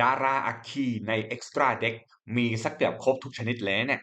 ดาราอัคคีใน Extra Deck มีสักเกือบครบทุกชนิดเลยเนี่ย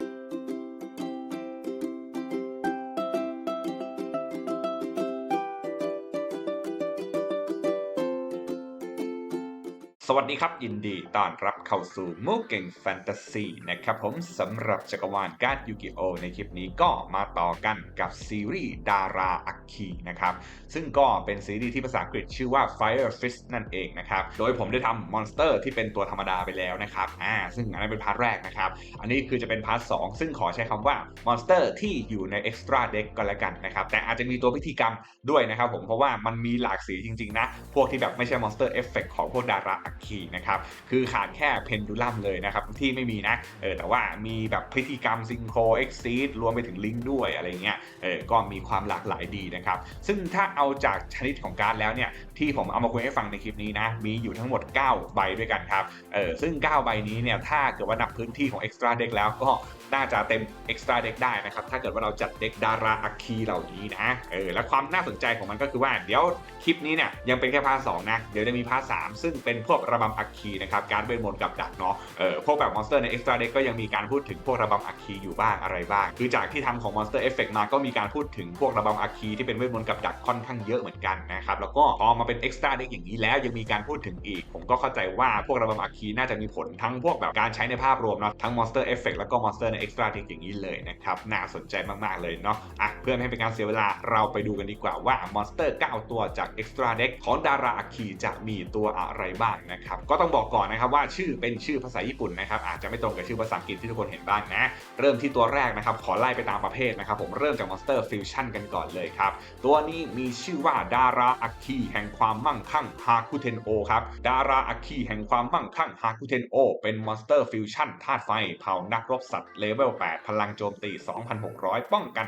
สวัสดีครับ ยินดีต้อนรับเข้าสู่มูเก่งแฟนตาซีนะครับผมสำหรับจักรวาลการ์ดยูกิโอในคลิปนี้ก็มาต่อกันกับซีรีส์ดาราอัคคีนะครับ ซึ่งก็เป็นซีรีส์ที่ภาษาอังกฤษชื่อว่า Fire Fist นั่นเองนะครับ โดยผมได้ทำมอนสเตอร์ที่เป็นตัวธรรมดาไปแล้วนะครับอ่าซึ่งอันนั้นเป็นพาร์ทแรกนะครับ อันนี้คือจะเป็นพาร์ทสซึ่งขอใช้คำว่ามอนสเตอร์ที่อยู่ใน Extra Deck ก็แล้วกันนะครับแต่อาจจะมีตัวพิธีกรรมด้วยนะครับผมเพราะว่ามันมีหลากสีจริงๆนะพวกที่แบบไม่ใช่มอนสเตอร์เอฟเฟกของพวกดาราอัคคีนะครับคือขาดแค่เพนดูลัมเลยนะครับที่ไม่มีนะเออแต่ว่ามีแบบพิธีกรรมซิงโครเอ็กซีดรวมไปถึงลิงก์ด้วยอะไรเงี้ยเออก็มีความหลากหลายดีนะครับซึ่งถ้าเอาจากชนิดของการ์ดแล้วเนี่ยที่ผมเอามาคุยให้ฟังในคลิปนี้นะมีอยู่ทั้งหมด 9 ใบด้วยกันครับเออซึ่ง 9 ใบนี้เนี่ยถ้าเกิดว่านับพื้นที่ของ Extra Deck แล้วก็น่าจะเต็ม Extra Deck ได้นะครับถ้าเกิดว่าเราจัดเด็กดาราอัคคีเหล่านี้นะเออและความน่าสนใจของมันก็คือว่าเดี๋ยวคลิปนี้เนี่ยยังเป็นแค่พาร์ทสนะเดี๋ยวจะมีพาร์ทสซึ่งเป็นพวกระบำอัคคีนะครับการเวทมนต์กับดักเนาะเออพวกแบบมอนสเตอร์ใน Extra Deck ก็ยังมีการพูดถึงพวกระบำอัคคีอยู่บ้างอะไรบ้าง คือจากที่ทำของ Monster Effect มาก็มีการพูดถึงพวกระบำอัคคีที่เป็นเวทมนต์กับดักค่อนข้างเยอะเหมือนกันนะครับแล้วก็พอมาเป็น Extra Deck อย่างนี้แล้วยังมีการพูดถึงอีก ผมก็เข้าใจว่าพวกระบำอัคคีน่าจะมีผลทั้งพวกแบบการใช้ในภาพรวมเนาะทั้ง Monster Effect แล้วก็ Monster ใน Extra Deck อย่างนี้เลยนะครับน่าสนใจมากๆเลยเนาะอะเพื่อไม่ให้เป็นการเสียเวลาเราไปดูกันดีกว่าว่า Monster 9ตัวจาก Extra Deck ของดาราอัคคีจะมีตัวอะไรบ้างนะครับก็ต้องบอกก่อนนะครับว่าชื่อเป็นชื่อภาษาญี่ปุ่นนะครับอาจจะไม่ตรงกับชื่อภาษาอังกฤษที่ทุกคนเห็นบ้างนะ เริ่มที่ตัวแรกนะครับขอไล่ไปตามประเภทนะครับผมเริ่มจาก Monster Fusion กันก่อนเลยครับตัวนี้มีชื่อว่าดาราอัคคีแห่งความมั่งคั่งฮาคุเทนโอครับดาราอัคคีแห่งความมั่งคั่งฮาคุเทนโอเป็น Monster Fusion ธาตุไฟเผ่านักรบสัตว์เลเวล 8 พลังโจมตี 2,600 ป้องกัน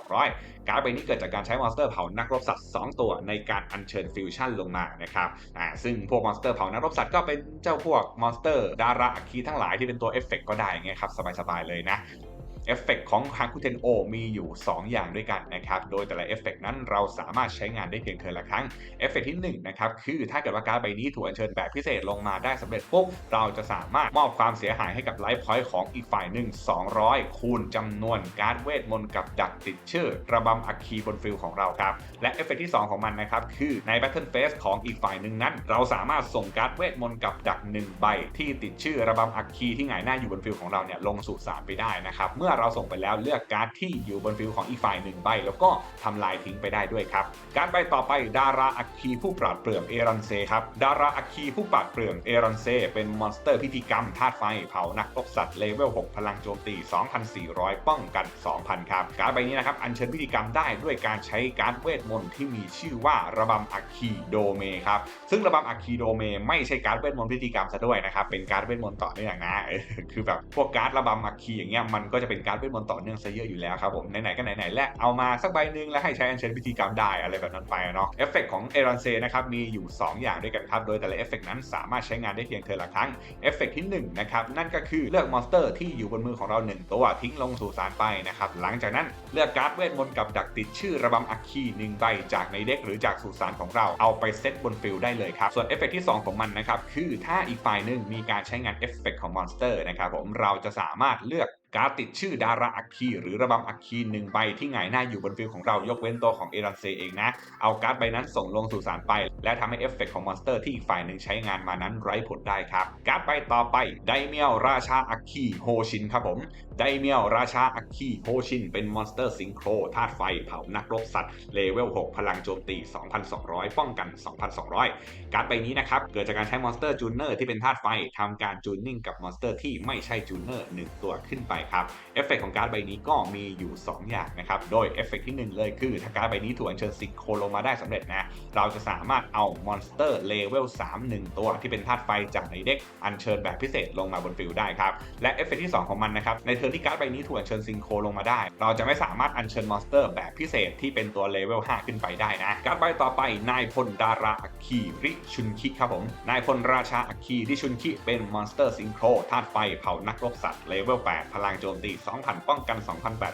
2,200 การ์ดใบนี้เกิดจากการใช้มอนสเตอร์เผ่านักรบสัตว์ 2 ตัวในการอัญเชิญฟิวชั่นลงมานะครับอ่าซึ่งพวกมอนสเตอร์เผ่านักรบสัตว์ก็เป็นเจ้าพวกมอนสเตอร์ ดาราอัคคีทั้งหลายที่เป็นตัวเอฟเฟกก็ได้ไงครับสบายๆเลยนะ เอฟเฟกของฮาคุเทนโอมีอยู่ 2 อย่างด้วยกันนะครับ โดยแต่ละเอฟเฟกนั้นเราสามารถใช้งานได้เพียงเทอละครั้ง เอฟเฟกที่1นะครับ คือถ้าเกิดว่าการ์ดใบนี้ถูกอัญเชิญแบบพิเศษลงมาได้สำเร็จปุ๊บ เราจะสามารถมอบความเสียหายให้กับไลฟ์พอยต์ของอีกฝ่ายหนึ่ง 200 คูณจำนวนการ์ดเวทมนต์กับดักติดชื่อ ระบำอัคคีบนฟิลของเราครับ และเอฟเฟกที่ 2 ของมันนะครับ คือใน Battle Phase ของอีกฝ่ายหนึ่งนั้น เราสามารถส่งการ์ดเวทมนต์กับดัก1ใบที่ติดชื่อระบำอัคคีที่หงายหน้าอยู่บนฟิลของเราเนี่ยลงสู่สามไปได้นะครับเมื่อเราส่งไปแล้วเลือกการ์ดที่อยู่บนฟิลของอีกฝ่ายหนึ่งใบแล้วก็ทำลายทิ้งไปได้ด้วยครับ การใบต่อไปดาราอัคคีผู้ปราดเปรื่องเอรันเซครับดาราอัคคีผู้ปราดเปรื่องเอรันเซเป็นมอนสเตอร์พิธีกรรมธาตุไฟเผานักรบสัตว์เลเวล 6 พลังโจมตี 2,400 ป้องกัน 2,000 ครับ การ์ดใบนี้นะครับอัญเชิญพิธีกรรมได้ด้วยการใช้การ์ดเวทมนต์ที่มีชื่อว่าระบำอัคคีโดเมครับซึ่งระบำอัคคีโดเมไม่ใช่การ์ดเวทมนต์พิธีกรรมซะด้วยนะครับเป็นการ์ดเวทมนต์ต่อเนื่องนะคือแบบพวกการ์ดระบำอัคคีอย่างเงี้ยมันก็จะเป็นการ์ดเวทมนต์ต่อเนื่องซะเยอะอยู่แล้วครับผมไหนๆก็ไหนๆและเอามาสักใบหนึ่งแล้วให้ใช้อัญเชิญพิธีกรรมได้อะไรแบบนั้นไปเนาะเอฟเฟกของเอรันเซนะครับมีอยู่ 2 อย่างด้วยกันครับโดยแต่ละเอฟเฟกนั้นสามารถใช้งานได้เพียงเทอละครั้งเอฟเฟกที่1นะครับนั่นก็คือเลือกมอนสเตอร์ที่อยู่บนมือของเรา1ตัวทิ้งลงสู่สารไปนะครับหลังจากนั้นเลือกการ์ดเวทมนต์กับดักติดชื่อระบำอัคคีหนึ่งใบจากในเด็กหรือจากสุสานของเราเอาไปเซตบนฟิลได้เลยครับส่วนเอฟเฟกที่ 2 ของมันนะครับคือถ้าอีกฝ่ายหนึ่งมีการใช้งานเอฟเฟกของมอนสเตอร์นะครับผมเราจะสามารถเลือก การดติดชื่อดาราอัคคีหรือระบำอัคคีหนึ่งใบที่หงายหน้าอยู่บนฟิลของเรายกเว้นตัวของเอรันเซเองนะ เอาการ์ดใบนั้นส่งลงสู่สารไป และทำให้เอฟเฟกของมอนสเตอร์ที่อีกฝ่ายหนึ่งใช้งานมานั้นไร้ผลได้ครับ การ์ดใบต่อไปไดเมียวราชาอัคคีโฮชินครับผมไดเมียวราชาอัคคีโฮชินเป็นมอนสเตอร์ซิงโครธาตุไฟเผานักรบสัตว์เลเวล 6 พลังโจมตี 2,200 ป้องกัน 2,200 การ์ดใบนี้นะครับเกิดจากการใช้มอนสเตอร์จูเนอร์ที่เป็นธาตุไฟทำการจูนนิ่งกับมอนสเตอร์ที่ไม่ใช่จูเนอร์หนึ่งตัวขึ้นไปครับเอฟเฟกของการ์ดใบนี้ก็มีอยู่ 2 อย่างนะครับ โดยเอฟเฟกที่ 1 เลยคือ ถ้าการ์ดใบนี้ถูกอัญเชิญซิงโครลงมาได้สำเร็จนะ เราจะสามารถเอามอนสเตอร์เลเวล3 1 ตัวที่เป็นธาตุไฟจากในเด็กอัญเชิญแบบพิเศษลงมาบนฟิลได้ครับ และเอฟเฟกที่ 2 ของมันนะครับ ในเทิร์นที่การ์ดใบนี้ถูกอัญเชิญซิงโคลงมาได้ เราจะไม่สามารถอัญเชิญมอนสเตอร์แบบพิเศษที่เป็นตัวเลเวล5ขึ้นไปได้นะ การ์ดใบต่อไปนายพลดาราอัคคีริชุนคิครับผม นายพลราชาอัคคีริชุนคิเป็นมอนสเตอร์ซิงโครธาตุไฟเผานักรบสัตว์เลเวล8พลังโจมตี 2,000 ป้องกัน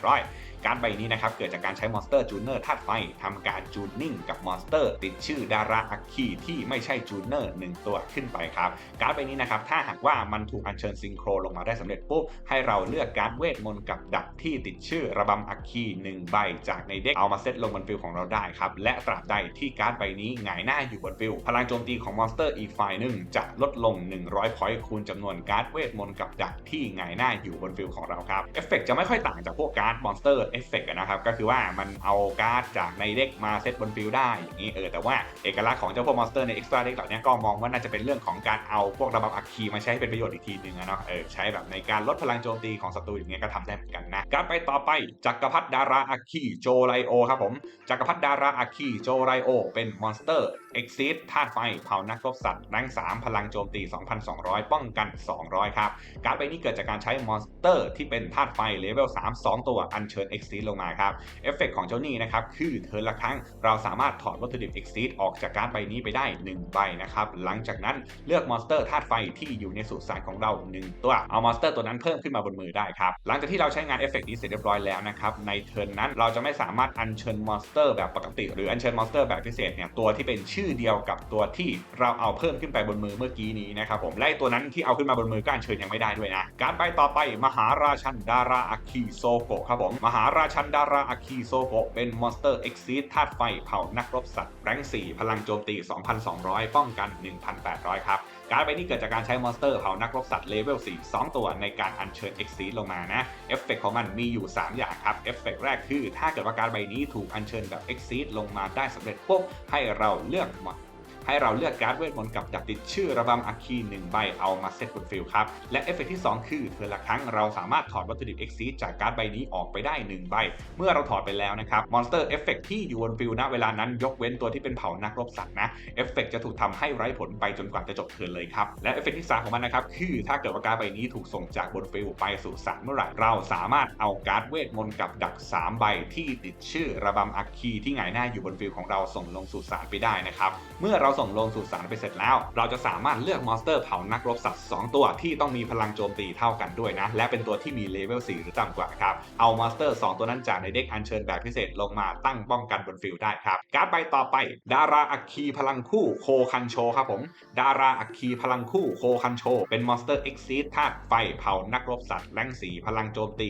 2,800 การ์ดใบนี้นะครับเกิดจากการใช้มอนสเตอร์จูเนอร์ธาตุไฟทำการจูนนิ่งกับมอนสเตอร์ ติดชื่อดาราอัคคีที่ไม่ใช่จูเนอร์หนึ่งตัวขึ้นไปครับ การ์ดใบนี้นะครับถ้าหากว่ามันถูกอัญเชิญซิงโครลงมาได้สำเร็จปุ๊บให้เราเลือกการ์ดเวทมนต์กับดักที่ติดชื่อระบำอัคคีหนึ่งใบจากในเด็กเอามาเซตลงบนฟิลของเราได้ครับและตราบใดที่การ์ดใบนี้หงายหน้าอยู่บนฟิลพลังโจมตีของมอนสเตอร์อีกฝ่ายหนึ่งจะลดลง 100พอยต์คูณจำนวนการ์ดเวทมนต์กับดักที่หงายหน้าอยู่บนฟิลของเราครับเอฟเฟกจะไม่ค่อยต่างจากพวกการ์ดมอนสเตอร์เอฟเฟกนะครับก็คือว่ามันเอาการ์ดจากในเด็กมาเซตบนฟิลได้อย่างนี้เออแต่ว่าเอกลักษณ์ของเจ้าพวกมอนสเตอร์ในเอ็กซ์ตร้าเด็กเหล่านี้ก็มองว่าน่าจะเป็นเรื่องของการเอาพวกระบำอัคคีมาใช้ให้เป็นประโยชน์อีกทีนึงอะเนาะเออใช้แบบในการลดพลังโจมตีของศัตรูอย่างเงี้ยก็ทำได้เหมือนกันนะการไปต่อไปจักรพรรดิดาราอัคคีโจไลโอครับผมจักรพรรดิดาราอัคคีโจไลโอเป็นมอนสเตอร์เอ็กซิสธาตุไฟเผานักรบสัตว์แรง3พลังโจมตี 2,200 ป้องกัน 200 ครับ การ์ดใบนี้เกิดจากการใช้มอนสเตอร์ที่เป็นธาตุไฟเลเวล3 2 ตัวอัญเชิญเอ็กซิสลงมาครับเอฟเฟกของเจ้านี่นะครับคือเทิร์นละครั้ง เราสามารถถอดวัตถุดิบเอ็กซิสออกจากการ์ดใบนี้ไปได้ 1 ใบนะครับหลังจากนั้นเลือกมอนสเตอร์ธาตุไฟที่อยู่ในสุสานของเรา 1 ตัวเอามอนสเตอร์ตัวนั้นเพิ่มขึ้นมาบนมือได้ครับหลังจากที่เราใช้งานเอฟเฟกนี้เสร็จเรียบร้อยแล้วนะครับในเทิร์นนั้นเราจะไม่สามารถอัญเชิญมอนสเตอร์แบบปกติ หรืออัญเชิญมอนสเตอร์แบบพิเศษเนี่ยตัวที่เป็นชื่อเดียวกับตัวที่เราเอาเพิ่มขึ้นไปบนมือเมื่อกี้นี้นะครับผมและตัวนั้นที่เอาขึ้นมาบนมือก็อัญเชิญยังไม่ได้ด้วยนะการไปต่อไปมหาราชันดาราอาคีโซโกะครับผมมหาราชันดาราอาคีโซโกเป็นมอนสเตอร์เอ็กซีธาตุไฟเผานักรบสัตว์แรง4 พลังโจมตี 2,200 ป้องกัน 1,800 ครับ การดใบนี้เกิดจากการใช้มอนสเตอร์เผานักรบสัตว์เลเวล4 2 ตัวในการอัญเชิญ e x ็กลงมานะ เอฟเฟกของมันมีอยู่ 3 อย่างครับ เอฟเฟกแรกคือ ถ้าเกิดว่าการใบนี้ถูกอัญเชิญแบบ e x ็กลงมาได้สำเร็จปุ๊บให้เราเลือก ให้เราเลือกการ์ดเวทมนต์กับดักติดชื่อระบำอัคคี1ใบเอามาเซตบนฟิลครับ และเอฟเฟกที่ 2 คือเทอละครั้งเราสามารถถอดวัตถุดิบ X จากการ์ดใบนี้ออกไปได้ 1 ใบ เมื่อเราถอดไปแล้วนะครับมอนสเตอร์เอฟเฟกที่อยู่บนฟิลณเวลานั้นยกเว้นตัวที่เป็นเผ่านักรบสัตว์นะเอฟเฟกจะถูกทำให้ไร้ผลไปจนกว่าจะจบเทิร์นเลยครับและเอฟเฟกที่3ของมันนะครับคือถ้าเกิดว่าการ์ดใบนี้ถูกส่งจากบนฟิลไปสู่สารเมื่อไหร่เราสามารถเอาการ์ดเวทมนต์กับดัก 3 ใบที่ติดชื่อระบำอัคคีที่หงายหน้าอยู่บนฟิลของเราส่งลงสู่สารไปได้นะครับเมื่อเราส่งลงสู่สารไปเสร็จแล้ว เราจะสามารถเลือกมอนสเตอร์เผานักรบสัตว์2ตัวที่ต้องมีพลังโจมตีเท่ากันด้วยนะ และเป็นตัวที่มีเลเวล4หรือต่ำกว่าครับ เอามอนสเตอร์ 2 ตัวนั้นจากในเด็กอัญเชิญแบบพิเศษลงมาตั้งป้องกันบนฟิลได้ครับ การ์ดใบต่อไป ดาราอัคคีพลังคู่โคคันโชครับผม ดาราอัคคีพลังคู่โคคันโช เป็นมอนสเตอร์เอ็กซีธาตุไฟเผานักรบสัตว์แรงสีพลังโจมตี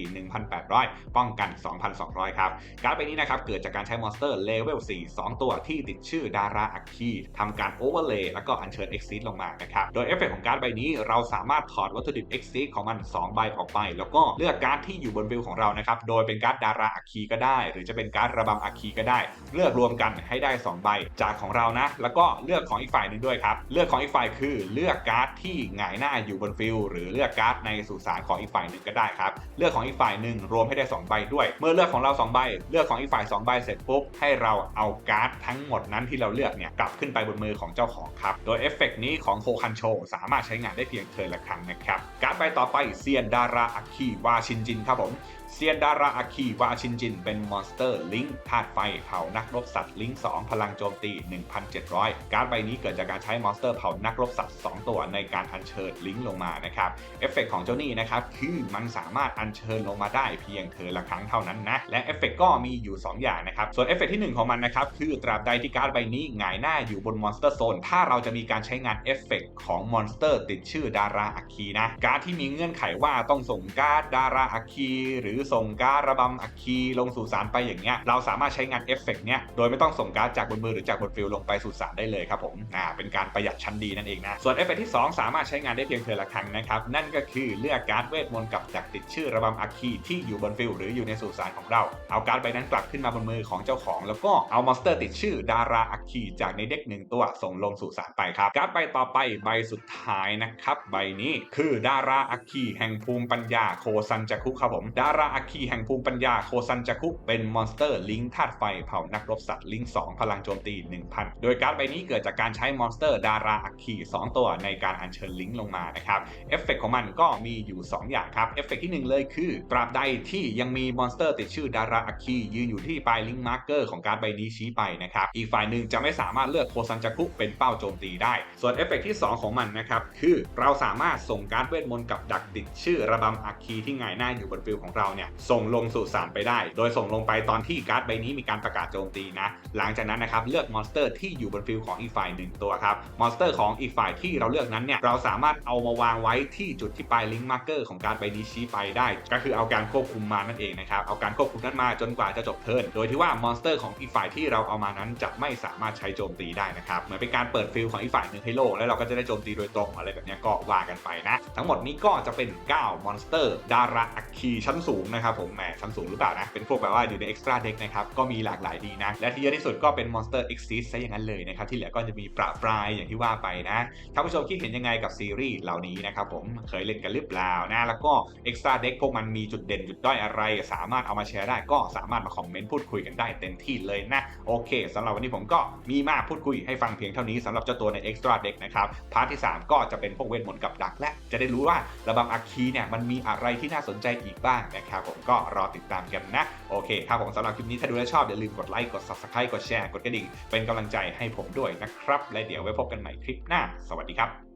1,800 ป้องกัน 2,200 ครับ การ์ดใบนี้นะครับเกิดจากการใช้มอนสเตอร์เลเวล4 2 ตัวที่ติดชื่อดาราอัคคีทำการโอเวอร์เลย์แล้วก็อัญเชิญ Exit ลงมานะครับโดยเอฟเฟกของการ์ดใบนี้เราสามารถถอดวัตถุดิบ Exit ของมัน 2 ใบออกไป แล้วก็เลือกการ์ดที่อยู่บนวิวของเรานะครับโดยเป็นการ์ดดาราอัคคีก็ได้ หรือจะเป็นการ์ดระบำอัคคีก็ได้ เลือกรวมกันให้ได้ 2 ใบจากของเรานะ แล้วก็เลือกของอีกฝ่ายหนึ่งด้วยครับเลือกของอีกฝ่ายคือเลือกการ์ดที่หงายหน้าอยู่บนฟิลหรือเลือกการ์ดในสุสานของอีกฝ่ายหนึ่งก็ได้ครับเลือกของอีกฝ่ายหนึ่งรวมให้ได้ 2 ใบด้วย เมื่อเลือกของเรา 2 ใบ เลือกของอีกฝ่าย 2 ใบเสร็จปุ๊บให้เราเอาการ์ดทั้งหมดนั้นที่เราเลือกเนี่ยกลับขึ้นไปบนมือของเจ้าของครับ โดยเอฟเฟกนี้ของโคคันโชสามารถใช้งานได้เพียงเทิร์นละครั้งนะครับ การ์ดใบต่อไปเซียนดาราอัคคีวาชินจินครับผม เซียนดาราอาคีวาชินจิน เป็นมอนสเตอร์ลิงธาตุไฟเผานักรบสัตว์ลิง2พลังโจมตี 1,700 การ์ดใบนี้เกิดจากการใช้มอนสเตอร์เผานักรบสัตว์ 2 ตัวในการอัญเชิญลิงลงมานะครับ เอฟเฟกของเจ้านี่นะครับ คือมันสามารถอัญเชิญลงมาได้เพียงเธอละครั้งเท่านั้นนะ และเอฟเฟกก็มีอยู่ 2 อย่างนะครับ ส่วนเอฟเฟกที่ 1 ของมันนะครับ คือตราบใดที่การ์ดใบนี้หงายหน้าอยู่บนมอนสเตอร์โซนถ้าเราจะมีการใช้งานเอฟเฟกของมอนสเตอร์ติดชื่อดาราอาคีนะการ์ดที่มีเงื่อนไขว่าต้องส่งการ์ดดาราอาคีหรือส่งการ์ดระบำอัคคีลงสู่สารไปอย่างเงี้ยเราสามารถใช้งานเอฟเฟกเนี้ยโดยไม่ต้องส่งการ์ดจากบนมือหรือจากบนฟิลลงไปสู่สารได้เลยครับผมอ่าเป็นการประหยัดชั้นดีนั่นเองนะส่วนเอฟเฟกที่ 2 สามารถใช้งานได้เพียงเทอละครั้งนะครับนั่นก็คือเลือกการ์ดเวทมนต์กับดักติดชื่อระบำอัคคีที่อยู่บนฟิลหรืออยู่ในสู่สารของเรา เอาการ์ดใบนั้นกลับขึ้นมาบนมือของเจ้าของ แล้วก็เอามอนสเตอร์ติดชื่อดาราอัคคีจากในเด็กหนึ่งตัวส่งลงสู่สารไปครับการ์ดใบต่อไปใบสุดท้ายนะครับใบนี้คือดาราอัคคีแห่งภูมิปัญญาโคซันจักุครับผมดาราราอัคคีแห่งภูมิปัญญาโคซันจักุเป็นมอนสเตอร์ลิงธาตุไฟเผานักรบสัตว์ลิง2พลังโจมตี 1000 โดยการ์ดใบนี้เกิดจากการใช้มอนสเตอร์ดาราอัคคี2 ตัวในการอัญเชิญลิงลงมานะครับเอฟเฟกของมันก็มีอยู่ 2 อย่างครับเอฟเฟกที่ 1 เลยคือตราบใดที่ยังมีมอนสเตอร์ติดชื่อดาราอัคคียืนอยู่ที่ปลายลิงมาร์กเกอร์ของการ์ดใบนี้ชี้ไปนะครับอีกฝ่ายหนึ่งจะไม่สามารถเลือกโคซันจักุเป็นเป้าโจมตีได้ ส่วนเอฟเฟกที่ 2 ของมันนะครับคือเราสามารถส่งการ์ดเวทมนต์กับดักติดชื่อระบำอัคคีที่หงายหน้าอยู่บนฟิลของเราเนี่ยส่งลงสู่สารไปได้ โดยส่งลงไปตอนที่การ์ดใบนี้มีการประกาศโจมตีนะ หลังจากนั้นนะครับเลือกมอนสเตอร์ที่อยู่บนฟิลของอีกฝ่ายหนึ่งตัวครับ มอนสเตอร์ของอีกฝ่ายที่เราเลือกนั้นเนี่ยเราสามารถเอามาวางไว้ที่จุดที่ปลายลิงก์มาร์เกอร์ของการดใบนี้ชี้ไปได้ ก็คือเอาการควบคุมมานั่นเองนะครับ เอาการควบคุมนั้นมาจนกว่าจะจบเทิร์น โดยที่ว่ามอนสเตอร์ของอีกฝ่ายที่เราเอามานั้นจะไม่สามารถใช้โจมตีได้นะครับ เหมือนเป็นการเปิดฟิลของอีกฝ่ายหนึ่งให้โลกแล้วเราก็จะได้โจมตีโดยตรงอะไรแบบนี้ก็ว่ากันไปนะ ทั้งหมดนี้ก็จะเป็น 9 มอนสเตอร์ดาราอัคคีชั้นสูงนะครับผมแหมชั้นสูงหรือเปล่านะ เป็นพวกแบบว่าอยู่ใน extra deck นะครับก็มีหลากหลายดีนะ และที่เยอะที่สุดก็เป็นมอนสเตอร์ exist ซะอย่างนั้นเลยนะครับที่เหลือก็จะมีประปรายอย่างที่ว่าไปนะท่านผู้ชมคิดเห็นยังไงกับซีรีส์เหล่านี้นะครับผมเคยเล่นกันหรือเปล่านะแล้วก็ extra deck พวกมันมีจุดเด่นจุดด้อยอะไร สามารถเอามาแชร์ได้ก็สามารถมาคอมเมนต์พูดคุยกันได้เต็มที่เลยนะโอเคสำหรับวันนี้ผมก็มีมากพูดคุยให้ฟังเพียงเท่านี้สำหรับเจ้าตัวใน extra deck นะครับพาร์ทที่ 3 ก็จะเป็นพวกเวทมนต์กับดักและจะได้รู้ว่าระบำอัคคีเนี่ยมันมีอะไรที่น่าสนใจอีกบ้างนะครับผมก็รอติดตามกันนะโอเคครับผมสำหรับคลิปนี้ถ้าดูแล้วชอบอย่าลืมกดไลค์กด subscribe กดแชร์กดกระดิ่งเป็นกำลังใจให้ผมด้วยนะครับ และเดี๋ยวไว้พบกันใหม่คลิปหน้า สวัสดีครับ